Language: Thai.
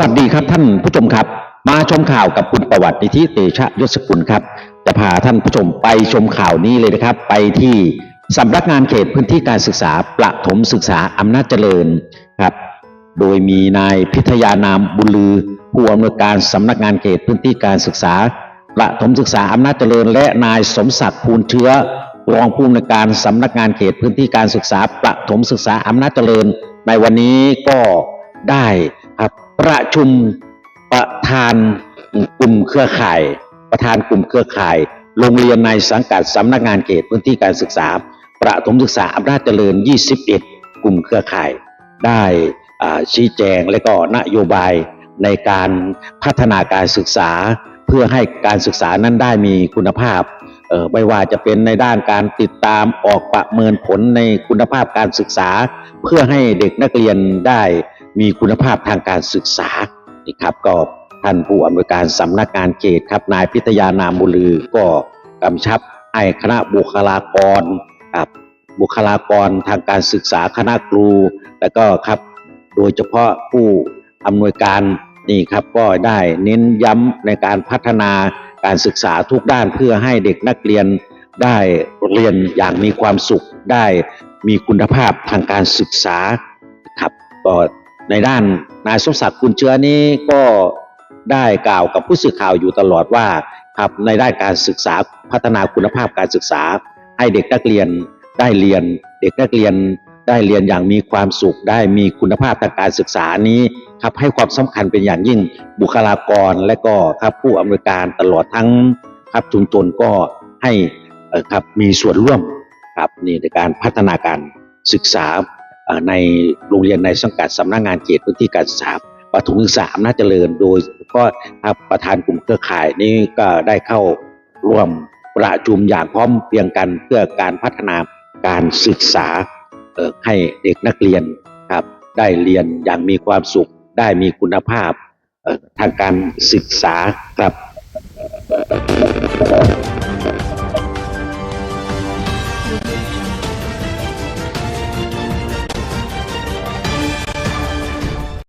วัสดีครับท่านผู้ชมครับ มาชมข่าวกับคุณประวัตินิธิเตชะยศกุลครับ จะพาท่านผู้ชมไปชมข่าวนี้เลยนะครับ ไปที่สำนักงานเขตพื้นที่การศึกษาประถมศึกษาอำนาจเจริญครับ โดยมีนายพิทยานามบุลือ ผู้อำนวยการสำนักงานเขตพื้นที่การศึกษาประถมศึกษาอำนาจเจริญ และนายสมศักดิ์ภูลเชื้อรองผู้อำนวยการสำนักงานเขตพื้นที่การศึกษาประถมศึกษาอำนาจเจริญ ในวันนี้ก็ได้ครับ ประชุมประธานกลุ่มเครือข่าย ประธานกลุ่มเครือข่าย โรงเรียนในสังกัดสำนักงานเขตพื้นที่การศึกษา ประถมศึกษาอำนาจเจริญ 21 กลุ่มเครือข่าย ได้ชี้แจงและก็นโยบายในการพัฒนาการศึกษา เพื่อให้การศึกษานั้นได้มีคุณภาพไม่ว่าจะเป็นในด้านการติดตามออกประเมินผลในคุณภาพการศึกษา เพื่อให้เด็กนักเรียนได้ มีคุณภาพทางการศึกษานี่ครับก็ท่านผู้อำนวยการสำนักงานเขตครับนายพิทยานามบุลือก็กำชับให้คณะบุคลากรครับบุคลากรทางการศึกษาคณะครู แล้วก็ครับโดยเฉพาะผู้อำนวยการนี่ครับก็ได้เน้นย้ำในการพัฒนาการศึกษาทุกด้านเพื่อให้เด็กนักเรียนได้เรียนอย่างมีความสุขได้มีคุณภาพทางการศึกษาครับก็ ในด้านนายสมศักดิ์คุณเชื้อนี้ก็ได้กล่าวกับผู้สื่อข่าวอยู่ตลอดว่าครับในด้านการศึกษาพัฒนาคุณภาพการศึกษา ให้เด็กนักเรียนได้เรียน เด็กนักเรียนได้เรียนอย่างมีความสุขได้มีคุณภาพทางการศึกษานี้ครับให้ความสำคัญเป็นอย่างยิ่งบุคลากรและก็ครับผู้อำนวยการตลอดทั้งครับชุมชนก็ให้ครับมีส่วนร่วมครับนี่ในการพัฒนาการศึกษา ในโรงเรียนในสังกัดสำนักงานเขตพื้นที่การศึกษาปฐมศึกษาอำนาจเจริญโดยเฉพาะครับประธานกลุ่มเครือข่ายนี้ก็ได้เข้าร่วมประชุมอย่างพร้อมเพรียงกันเพื่อการพัฒนาการศึกษาให้เด็กนักเรียนครับได้เรียนอย่างมีความสุขได้มีคุณภาพทางการศึกษาครับ